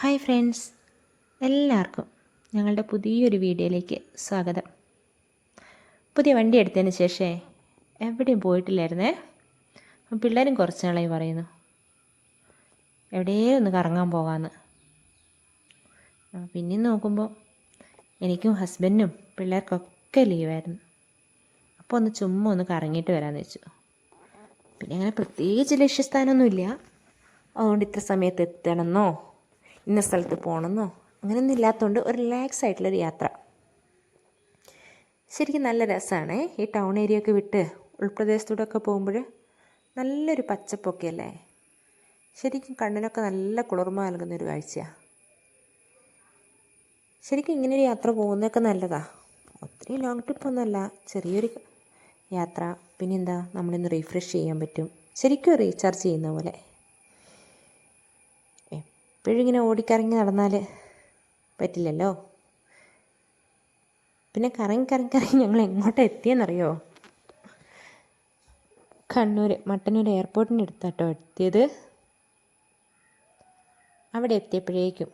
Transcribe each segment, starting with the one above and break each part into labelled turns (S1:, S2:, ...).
S1: Hi friends. എല്ലാവർക്കും ഞങ്ങളുടെ പുതിയൊരു വീഡിയോയിലേക്ക് സ്വാഗതം. പുതിയ വണ്ടി എടുത്തതിന് ശേഷമേ എവിടെയും പോയിട്ടില്ലായിരുന്നേ? അപ്പം പിള്ളേരും കുറച്ച് നാളായി പറയുന്നു. എവിടെയും ഒന്ന് കറങ്ങാൻ പോകാമെന്ന് പിന്നെ നോക്കുമ്പോൾ എനിക്കും ഹസ്ബൻഡിനും പിള്ളേർക്കൊക്കെ ലീവായിരുന്നു. അപ്പോൾ ഒന്ന് ചുമ്മാ ഒന്ന് കറങ്ങിയിട്ട് വരാമെന്ന് വെച്ചു. പിന്നെ അങ്ങനെ പ്രത്യേകിച്ച് ലക്ഷ്യസ്ഥാനമൊന്നുമില്ല. അതുകൊണ്ട് ഇത്ര സമയത്ത് എത്തണമെന്നോ? ഇന്ന സ്ഥലത്ത് പോകണമെന്നോ? അങ്ങനെയൊന്നും ഇല്ലാത്തതുകൊണ്ട് ഒരു റിലാക്സ് ആയിട്ടുള്ളൊരു യാത്ര. ശരിക്കും നല്ല രസമാണ് ഈ ടൗൺ ഏരിയ ഒക്കെ വിട്ട് ഉൾപ്രദേശത്തൂടെയൊക്കെ പോകുമ്പോൾ നല്ലൊരു പച്ചപ്പൊക്കെ അല്ലേ? ശരിക്കും കണ്ണിനൊക്കെ നല്ല കുളിർമ നൽകുന്നൊരു കാഴ്ചയാണ് ശരിക്കും ഇങ്ങനെ ഒരു യാത്ര പോകുന്നതൊക്കെ നല്ലതാണ് ഒത്തിരി ലോങ് ട്രിപ്പൊന്നുമല്ല ചെറിയൊരു യാത്ര. പിന്നെന്താ? നമ്മളിന്ന് റീഫ്രഷ് ചെയ്യാൻ പറ്റും. ശരിക്കും റീചാർജ് ചെയ്യുന്ന പോലെ. എപ്പോഴും ഇങ്ങനെ ഓടിക്കറങ്ങി നടന്നാൽ പറ്റില്ലല്ലോ? പിന്നെ കറങ്ങി കറങ്ങി കറങ്ങി ഞങ്ങൾ എങ്ങോട്ടാണ് എത്തിയെന്നറിയോ? കണ്ണൂർ മട്ടന്നൂർ എയർപോർട്ടിന്റെ അടുത്താട്ടോ എത്തിയത്. അവിടെ എത്തിയപ്പോഴേക്കും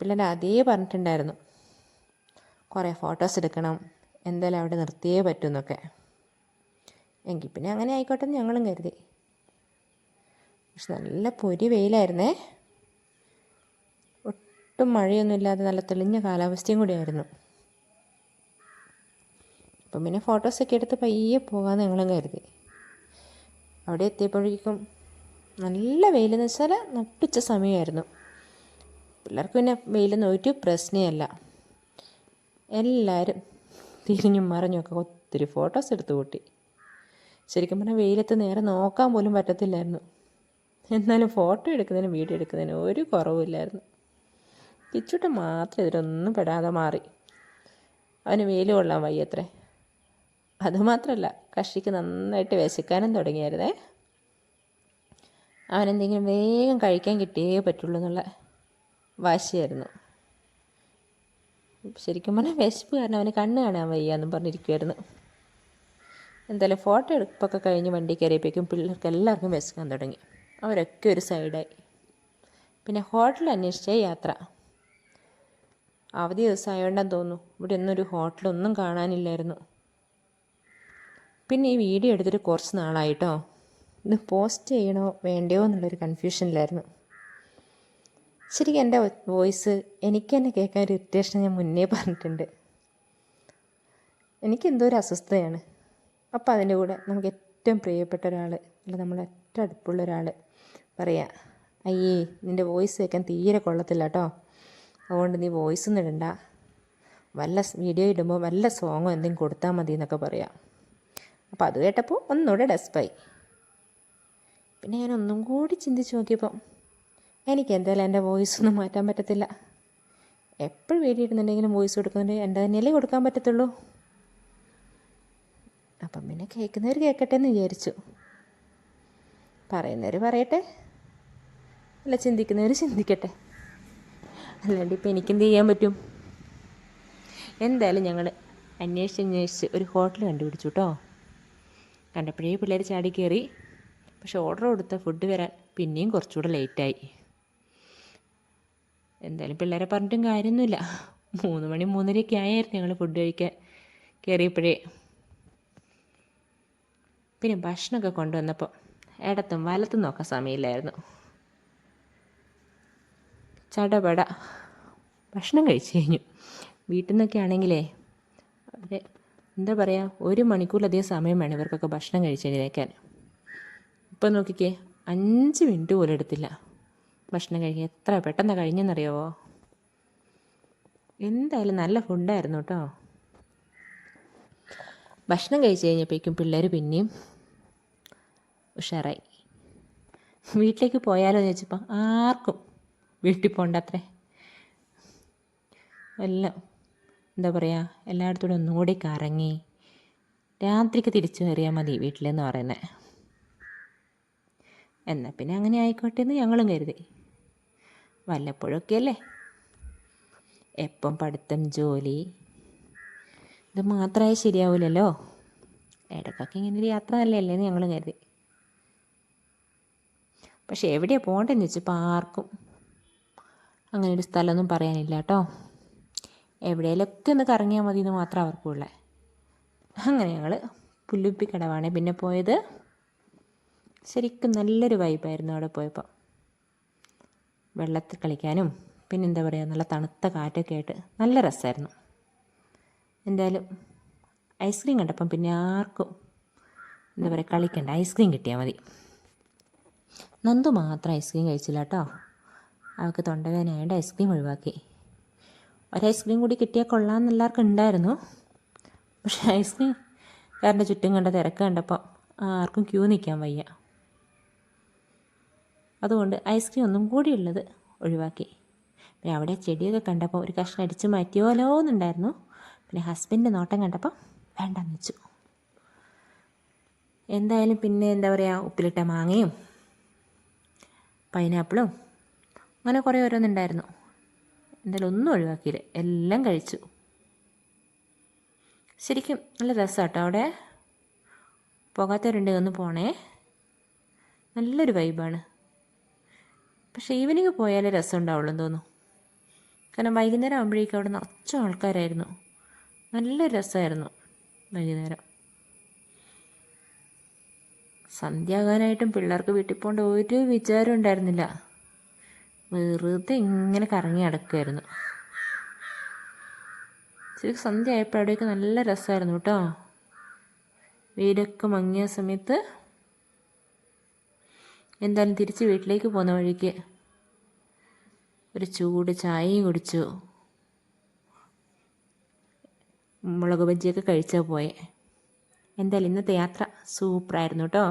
S1: പിള്ളേർ അതേ പറഞ്ഞിട്ടുണ്ടായിരുന്നു. കുറേ ഫോട്ടോസ് എടുക്കണം എന്തായാലും അവിടെ നിർത്തിയേ പറ്റുമെന്നൊക്കെ എങ്കിൽ പിന്നെ അങ്ങനെ ആയിക്കോട്ടെ എന്ന് ഞങ്ങളും കരുതി. പക്ഷെ നല്ല പൊരി വെയിലായിരുന്നേ. ഒട്ടും മഴയൊന്നും ഇല്ലാതെ നല്ല തെളിഞ്ഞ കാലാവസ്ഥയും കൂടിയായിരുന്നു. അപ്പം പിന്നെ ഫോട്ടോസൊക്കെ എടുത്ത് പയ്യെ പോകാമെന്ന് ഞങ്ങളും കരുതി. അവിടെ എത്തിയപ്പോഴേക്കും നല്ല വെയിലെന്ന് വെച്ചാൽ നട്ടുച്ച സമയമായിരുന്നു. പിള്ളേർക്ക് പിന്നെ വെയിലൊന്നും ഒരു പ്രശ്നമല്ല എല്ലാവരും തിരിഞ്ഞും മറിഞ്ഞൊക്കെ ഒത്തിരി ഫോട്ടോസ് എടുത്തു കൂട്ടി ശരിക്കും പറഞ്ഞാൽ വെയിലത്ത് നേരെ നോക്കാൻ പോലും പറ്റത്തില്ലായിരുന്നു. എന്നാലും ഫോട്ടോ എടുക്കുന്നതിനും വീഡിയോ എടുക്കുന്നതിനും ഒരു കുറവുമില്ലായിരുന്നു. കിച്ചുട്ട മാത്രം ഇതിലൊന്നും പെടാതെ മാറി. അവന് വെയിൽ കൊള്ളാൻ വയ്യത്രേ. അതുമാത്രമല്ല കഷിക്ക് നന്നായിട്ട് വിശക്കാനും തുടങ്ങിയായിരുന്നേ. അവനെന്തെങ്കിലും വേഗം കഴിക്കാൻ കിട്ടിയേ പറ്റുള്ളൂ എന്നുള്ള വാശിയായിരുന്നു. ശരിക്കും പറഞ്ഞാൽ വിശപ്പ് കാരണം അവന് കണ്ണ് കാണാൻ വയ്യ എന്നും പറഞ്ഞിരിക്കുമായിരുന്നു എന്തായാലും ഫോട്ടോ എടുപ്പൊക്കെ കഴിഞ്ഞ് വണ്ടി കയറിയപ്പോഴേക്കും പിള്ളേർക്ക് എല്ലാവർക്കും വിശക്കാൻ തുടങ്ങി. അവരൊക്കെ ഒരു സൈഡായി. പിന്നെ ഹോട്ടൽ അന്വേഷിച്ച യാത്ര. അവധി ദിവസമായോണ്ടെന്ന് തോന്നുന്നു. ഇവിടെ ഒന്നും ഒരു ഹോട്ടലൊന്നും കാണാനില്ലായിരുന്നു. പിന്നെ ഈ വീഡിയോ എടുത്തിട്ട് കുറച്ച് നാളായിട്ടോ. ഇത് പോസ്റ്റ് ചെയ്യണോ വേണ്ടയോ എന്നുള്ളൊരു കൺഫ്യൂഷനിലായിരുന്നു. ശരിക്കും എന്റെ വോയിസ് എനിക്ക് തന്നെ കേൾക്കാൻ ഒരു ഇറിറ്റേഷൻ ഞാൻ മുന്നേ പറഞ്ഞിട്ടുണ്ട്. എനിക്കെന്തോ ഒരു അസ്വസ്ഥതയാണ്. അപ്പോൾ അതിന്റെ കൂടെ നമുക്ക് ഏറ്റവും പ്രിയപ്പെട്ട ഒരാൾ അല്ല നമ്മളെ ഏറ്റവും അടുപ്പുള്ള ഒരാൾ പറയാ അയ്യേ നിന്റെ വോയിസ് കേൾക്കാൻ തീരെ കൊള്ളത്തില്ല കേട്ടോ അതുകൊണ്ട് നീ വോയിസ് ഒന്നും ഇടണ്ട. വല്ല വീഡിയോ ഇടുമ്പോൾ വല്ല സോങ്ങോ എന്തെങ്കിലും കൊടുത്താൽ മതി എന്നൊക്കെ പറയാം. അപ്പോൾ അത് കേട്ടപ്പോൾ ഒന്നുകൂടെ ഡെസ്പായി പിന്നെ ഞാൻ ഒന്നും കൂടി ചിന്തിച്ച് നോക്കിയപ്പം എനിക്ക് എന്തായാലും എന്റെ വോയിസ് ഒന്നും മാറ്റാൻ പറ്റത്തില്ല. എപ്പോഴും വീഡിയോ ഇടുന്നുണ്ടെങ്കിലും വോയിസ് കൊടുക്കുന്നുണ്ടെങ്കിൽ എന്റെ തന്നെയല്ലേ കൊടുക്കാൻ പറ്റത്തുള്ളൂ. അപ്പം പിന്നെ കേൾക്കുന്നവർ കേൾക്കട്ടെ എന്ന് വിചാരിച്ചു. പറയുന്നവർ പറയട്ടെ. അല്ല ചിന്തിക്കുന്നവർ ചിന്തിക്കട്ടെ. അല്ലാണ്ട് ഇപ്പം എനിക്കെന്ത് ചെയ്യാൻ പറ്റും? എന്തായാലും ഞങ്ങൾ അന്വേഷിച്ച് അന്വേഷിച്ച് ഒരു ഹോട്ടൽ കണ്ടുപിടിച്ചു കേട്ടോ കണ്ടപ്പോഴേ പിള്ളേർ ചാടി കയറി പക്ഷെ ഓർഡർ കൊടുത്ത ഫുഡ് വരാൻ പിന്നെയും കുറച്ചുകൂടെ ലേറ്റായി എന്തായാലും പിള്ളേരെ പറഞ്ഞിട്ടും കാര്യമൊന്നുമില്ല. മൂന്ന് മണി മൂന്നരയൊക്കെ ആയായിരുന്നു ഞങ്ങൾ ഫുഡ് കഴിക്കാൻ കയറിയപ്പോഴേ പിന്നെ ഭക്ഷണമൊക്കെ കൊണ്ടുവന്നപ്പോൾ ഇടത്തും വലത്തും നോക്കാൻ സമയമില്ലായിരുന്നു. ചടപട. ഭക്ഷണം കഴിച്ചു കഴിഞ്ഞു. വീട്ടിൽ നിന്നൊക്കെ ആണെങ്കിലേ അവിടെ എന്താ പറയുക ഒരു മണിക്കൂറിലധികം സമയം വേണം ഇവർക്കൊക്കെ ഭക്ഷണം കഴിച്ച് എഴുന്നേക്കാൻ ഇപ്പം നോക്കിക്കേ അഞ്ച് മിനിറ്റ് പോലും എടുത്തില്ല. ഭക്ഷണം കഴിക്കാൻ എത്ര പെട്ടെന്ന് കഴിഞ്ഞെന്നറിയാവോ? എന്തായാലും നല്ല ഫുഡായിരുന്നു കേട്ടോ. ഭക്ഷണം കഴിച്ച് കഴിഞ്ഞപ്പോഴേക്കും പിള്ളേർ പിന്നെയും ഉഷാറായി. വീട്ടിലേക്ക് പോയാലോ ചോദിച്ചപ്പോൾ ആർക്കും വീട്ടിൽ പോകണ്ട അത്രേ എല്ലാം എന്താ പറയുക എല്ലായിടത്തൂടെ ഒന്നും കൂടി കറങ്ങി രാത്രിക്ക് തിരിച്ചു കയറിയാൽ മതി വീട്ടിലെന്ന് പറയുന്നത് എന്നാൽ പിന്നെ അങ്ങനെ ആയിക്കോട്ടെ എന്ന് ഞങ്ങളും കരുതി. വല്ലപ്പോഴൊക്കെ അല്ലേ എപ്പം പഠിത്തം ജോലി? ഇത് മാത്രമായി ശരിയാവില്ലല്ലോ ഇടക്കൊക്കെ ഇങ്ങനെ ഒരു യാത്ര നല്ലതല്ലേ എന്ന് ഞങ്ങളും കരുതി. പക്ഷെ എവിടെയാണ് പോകേണ്ടതെന്ന് വെച്ചപ്പോൾ ആർക്കും. അങ്ങനെ ഒരു സ്ഥലമൊന്നും പറയാനില്ല കേട്ടോ. എവിടെയെങ്കിലൊക്കെ ഒന്ന് കറങ്ങിയാൽ മതി എന്ന് മാത്രം അവർക്കുള്ളേ അങ്ങനെ ഞങ്ങൾ പുല്ലുപ്പി കടവാണ്. പിന്നെ പോയത് ശരിക്കും നല്ലൊരു വൈബായിരുന്നു അവിടെ പോയപ്പോൾ വെള്ളത്തിൽ കളിക്കാനും പിന്നെ എന്താ പറയുക നല്ല തണുത്ത കാറ്റൊക്കെ ആയിട്ട് നല്ല രസമായിരുന്നു എന്തായാലും ഐസ്ക്രീം കണ്ടപ്പം പിന്നെ ആർക്കും എന്താ പറയുക കളിക്കണ്ട. ഐസ്ക്രീം കിട്ടിയാൽ മതി. നന്ദു മാത്രം ഐസ്ക്രീം കഴിച്ചില്ല കേട്ടോ അവൾക്ക് തൊണ്ടവേദനയായതുകൊണ്ട് ഐസ്ക്രീം ഒഴിവാക്കി. ഒരു ഐസ്ക്രീം കൂടി കിട്ടിയാൽ കൊള്ളാമെന്ന് എല്ലാവർക്കും ഉണ്ടായിരുന്നു പക്ഷേ ഐസ്ക്രീം കാരന്റെ ചുറ്റും കണ്ട തിരക്ക് കണ്ടപ്പോൾ ആർക്കും ക്യൂ നിൽക്കാൻ വയ്യ. അതുകൊണ്ട് ഐസ്ക്രീം ഒന്നും കൂടി ഉള്ളത് ഒഴിവാക്കി. പിന്നെ അവിടെ ചെടിയൊക്കെ കണ്ടപ്പോൾ ഒരു കഷ്ണം അടിച്ച് മാറ്റിയോലോ എന്നുണ്ടായിരുന്നു. പിന്നെ ഹസ്ബൻഡ് നോട്ടം കണ്ടപ്പോൾ വേണ്ടെന്ന് വെച്ചു. എന്തായാലും പിന്നെ എന്താ പറയുക ഉപ്പിലിട്ട മാങ്ങയും പൈനാപ്പിളും അങ്ങനെ കുറേ ഓരോന്നുണ്ടായിരുന്നു. എന്തായാലും ഒന്നും ഒഴിവാക്കിയില്ല. എല്ലാം കഴിച്ചു. ശരിക്കും നല്ല രസമാട്ടോ അവിടെ. പോകാത്തവരുണ്ടെങ്കിൽ ഒന്ന് പോണേ. നല്ലൊരു വൈബാണ്. പക്ഷേ ഈവനിങ് പോയാലേ രസം ഉണ്ടാവുള്ളൂ എന്ന് തോന്നുന്നു. കാരണം വൈകുന്നേരം ആകുമ്പോഴേക്കും അവിടെ നിറച്ചും ആൾക്കാരായിരുന്നു. നല്ലൊരു രസമായിരുന്നു വൈകുന്നേരം. സന്ധ്യാകാനായിട്ടും പിള്ളേർക്ക് വീട്ടിൽ പോകേണ്ട ഒരു വിചാരം ഉണ്ടായിരുന്നില്ല. വെറുതെ ഇങ്ങനെ കറങ്ങി നടക്കുമായിരുന്നു ശരി സന്ധ്യ ആയപ്പോൾ അവിടെയൊക്കെ നല്ല രസമായിരുന്നു കേട്ടോ. വീടൊക്കെ മങ്ങിയ സമയത്ത് എന്തായാലും തിരിച്ച് വീട്ടിലേക്ക് പോകുന്ന വഴിക്ക് ഒരു ചൂട് ചായയും കുടിച്ചു. മുളക് ബജ്ജിയൊക്കെ കഴിച്ചാൽ പോയേ. എന്തായാലും ഇന്നത്തെ യാത്ര സൂപ്പറായിരുന്നു കേട്ടോ.